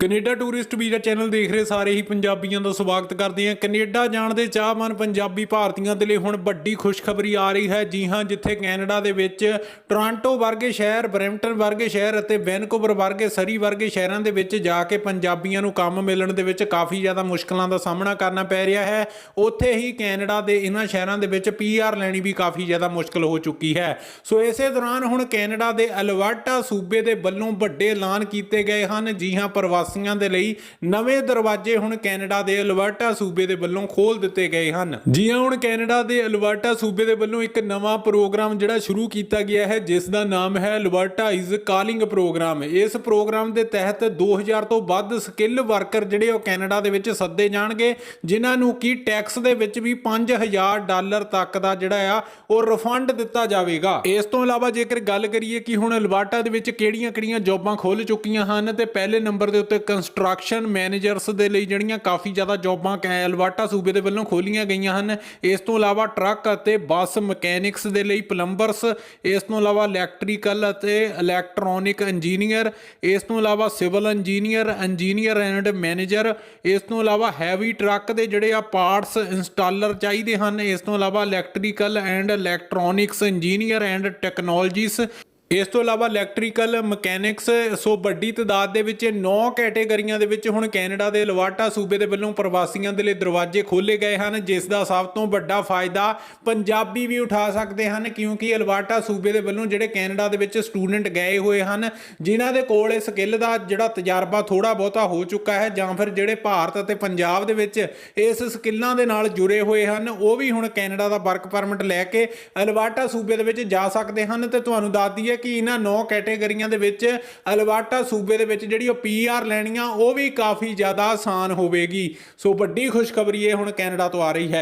Canada tourist visa channel ਦੇਖ ਰਹੇ ਸਾਰੇ ਹੀ ਪੰਜਾਬੀਆਂ ਦਾ ਸਵਾਗਤ ਕਰਦੇ ਹਾਂ। ਕੈਨੇਡਾ ਜਾਣ ਦੇ ਚਾਹਵਾਨ ਪੰਜਾਬੀ ਭਾਰਤੀਆਂ ਦੇ ਲਈ ਹੁਣ ਵੱਡੀ ਖੁਸ਼ਖਬਰੀ ਆ ਰਹੀ ਹੈ। ਜੀ ਹਾਂ, ਜਿੱਥੇ ਕੈਨੇਡਾ ਦੇ ਵਿੱਚ ਟੋਰਾਂਟੋ ਵਰਗੇ ਸ਼ਹਿਰ, ਬਰੈਂਪਟਨ ਵਰਗੇ ਸ਼ਹਿਰ ਅਤੇ ਵੈਨਕੂਵਰ ਵਰਗੇ ਸਰੀ ਵਰਗੇ ਸ਼ਹਿਰਾਂ ਦੇ ਵਿੱਚ ਜਾ ਕੇ ਪੰਜਾਬੀਆਂ ਨੂੰ ਕੰਮ ਮਿਲਣ ਦੇ ਵਿੱਚ ਕਾਫੀ ਜ਼ਿਆਦਾ ਮੁਸ਼ਕਲਾਂ ਦਾ ਸਾਹਮਣਾ ਕਰਨਾ ਪੈ ਰਿਹਾ ਹੈ। ਉੱਥੇ ਹੀ ਕੈਨੇਡਾ ਦੇ ਇਹਨਾਂ ਸ਼ਹਿਰਾਂ ਦੇ ਵਿੱਚ ਪੀਆਰ ਲੈਣੀ ਵੀ ਕਾਫੀ ਜ਼ਿਆਦਾ ਮੁਸ਼ਕਲ ਹੋ ਚੁੱਕੀ ਹੈ। ਸੋ ਇਸੇ ਦੌਰਾਨ ਹੁਣ ਕੈਨੇਡਾ ਦੇ ਅਲਵਰਟਾ ਸੂਬੇ ਦੇ ਵੱਲੋਂ ਵੱਡੇ ਐਲਾਨ ਕੀਤੇ ਗਏ ਹਨ। ਜੀ ਹਾਂ ਪ੍ਰਵਾਸੀਆਂ ਦੇ ਲਈ ਨਵੇਂ ਦਰਵਾਜ਼ੇ ਹੁਣ ਕੈਨੇਡਾ ਦੇ ਅਲਬਰਟਾ ਸੂਬੇ ਦੇ ਵੱਲੋਂ ਖੋਲ ਦਿੱਤੇ ਗਏ ਹਨ। ਜੀ ਹਾਂ, ਹੁਣ ਕੈਨੇਡਾ ਦੇ ਅਲਬਰਟਾ ਸੂਬੇ ਦੇ ਵੱਲੋਂ ਇੱਕ ਨਵਾਂ ਪ੍ਰੋਗਰਾਮ ਜਿਹੜਾ ਸ਼ੁਰੂ ਕੀਤਾ ਗਿਆ ਹੈ, ਜਿਸ ਦਾ ਨਾਮ ਹੈ ਅਲਬਰਟਾ ਇਜ਼ ਕਾਲਿੰਗ ਪ੍ਰੋਗਰਾਮ। ਇਸ ਪ੍ਰੋਗਰਾਮ ਦੇ ਤਹਿਤ 2000 ਤੋਂ ਵੱਧ ਸਕਿੱਲ ਵਰਕਰ ਜਿਹੜੇ ਉਹ ਕੈਨੇਡਾ ਦੇ ਵਿੱਚ ਸੱਦੇ ਜਾਣਗੇ, ਜਿਨ੍ਹਾਂ ਨੂੰ ਕੀ ਟੈਕਸ ਦੇ ਵਿੱਚ ਵੀ 5000 ਡਾਲਰ ਤੱਕ ਦਾ ਜਿਹੜਾ ਆ, ਉਹ ਰਿਫੰਡ ਦਿੱਤਾ ਜਾਵੇਗਾ। ਇਸ ਤੋਂ ਇਲਾਵਾ ਜੇਕਰ ਗੱਲ ਕਰੀਏ ਕਿ ਹੁਣ ਅਲਬਰਟਾ ਦੇ ਵਿੱਚ ਕਿਹੜੀਆਂ-ਕਿਹੜੀਆਂ ਜੌਬਾਂ ਖੁੱਲ ਚੁੱਕੀਆਂ ਹਨ, ਤੇ ਪਹਿਲੇ ਨੰਬਰ ਦੇ ਉੱਤੇ ਕੰਸਟਰਕਸ਼ਨ ਮੈਨੇਜਰਸ ਦੇ ਲਈ ਜਿਹੜੀਆਂ ਕਾਫੀ ਜ਼ਿਆਦਾ ਜੌਬਾਂ ਕੈ ਅਲਬਰਟਾ ਸੂਬੇ ਦੇ ਵੱਲੋਂ ਖੋਲੀਆਂ ਗਈਆਂ ਹਨ। ਇਸ ਤੋਂ ਇਲਾਵਾ ਟਰੱਕ ਅਤੇ ਬੱਸ ਮਕੈਨਿਕਸ ਦੇ ਲਈ ਪਲੰਬਰਸ, ਇਸ ਤੋਂ ਇਲਾਵਾ ਇਲੈਕਟ੍ਰੀਕਲ ਅਤੇ ਇਲੈਕਟ੍ਰੋਨਿਕ ਇੰਜੀਨੀਅਰ ਇਸ ਤੋਂ ਇਲਾਵਾ civil engineer engineer and manager ਇਸ ਤੋਂ ਇਲਾਵਾ ਹੈਵੀ ਟਰੱਕ ਦੇ ਜਿਹੜੇ ਆ ਪਾਰਟਸ ਇੰਸਟਾਲਰ ਚਾਹੀਦੇ ਹਨ। ਇਸ ਤੋਂ ਇਲਾਵਾ electrical and electronics engineer and technologies ਇਸ ਤੋਂ ਇਲਾਵਾ ਇਲੈਕਟ੍ਰੀਕਲ ਮਕੈਨਿਕਸ ਸੋ ਵੱਡੀ ਤਦਾਦ ਦੇ ਵਿੱਚ 9 ਕੈਟੇਗਰੀਆਂ ਦੇ ਵਿੱਚ ਹੁਣ ਕੈਨੇਡਾ ਦੇ ਲਵਾਟਾ ਸੂਬੇ ਦੇ ਵੱਲੋਂ ਪ੍ਰਵਾਸੀਆਂ ਦੇ ਲਈ ਦਰਵਾਜ਼ੇ ਖੋਲੇ ਗਏ ਹਨ, ਜਿਸ ਦਾ ਸਭ ਤੋਂ ਵੱਡਾ ਫਾਇਦਾ ਪੰਜਾਬੀ ਵੀ ਉਠਾ ਸਕਦੇ ਹਨ, ਕਿਉਂਕਿ ਅਲਵਾਟਾ ਸੂਬੇ ਦੇ ਵੱਲੋਂ ਜਿਹੜੇ ਕੈਨੇਡਾ ਦੇ ਵਿੱਚ ਸਟੂਡੈਂਟ ਗਏ ਹੋਏ ਹਨ, ਜਿਨ੍ਹਾਂ ਦੇ ਕੋਲ ਇਹ ਸਕਿੱਲ ਦਾ ਜਿਹੜਾ ਤਜਰਬਾ ਥੋੜਾ ਬਹੁਤਾ ਹੋ ਚੁੱਕਾ ਹੈ, ਜਾਂ ਫਿਰ ਜਿਹੜੇ ਭਾਰਤ ਅਤੇ ਪੰਜਾਬ ਦੇ ਵਿੱਚ ਇਸ ਸਕਿੱਲਾਂ ਦੇ ਨਾਲ ਜੁੜੇ ਹੋਏ ਹਨ, ਉਹ ਵੀ ਹੁਣ ਕੈਨੇਡਾ ਦਾ ਵਰਕ ਪਰਮਿਟ ਲੈ ਕੇ ਅਲਵਾਟਾ ਸੂਬੇ ਦੇ ਵਿੱਚ ਜਾ ਸਕਦੇ ਹਨ, ਤੇ ਤੁਹਾਨੂੰ ਦੱਸ ਦਈਏ ਕਿ ਇਹਨਾਂ 9 ਕੈਟੇਗਰੀਆਂ ਦੇ ਵਿੱਚ ਅਲਬਰਟਾ ਸੂਬੇ ਦੇ ਵਿੱਚ ਜਿਹੜੀ ਉਹ ਪੀਆਰ ਲੈਣੀਆਂ, ਉਹ ਵੀ ਕਾਫੀ ਜ਼ਿਆਦਾ ਆਸਾਨ ਹੋਵੇਗੀ। ਸੋ ਵੱਡੀ ਖੁਸ਼ਖਬਰੀ ਇਹ ਹੁਣ ਕੈਨੇਡਾ ਤੋਂ ਆ ਰਹੀ ਹੈ।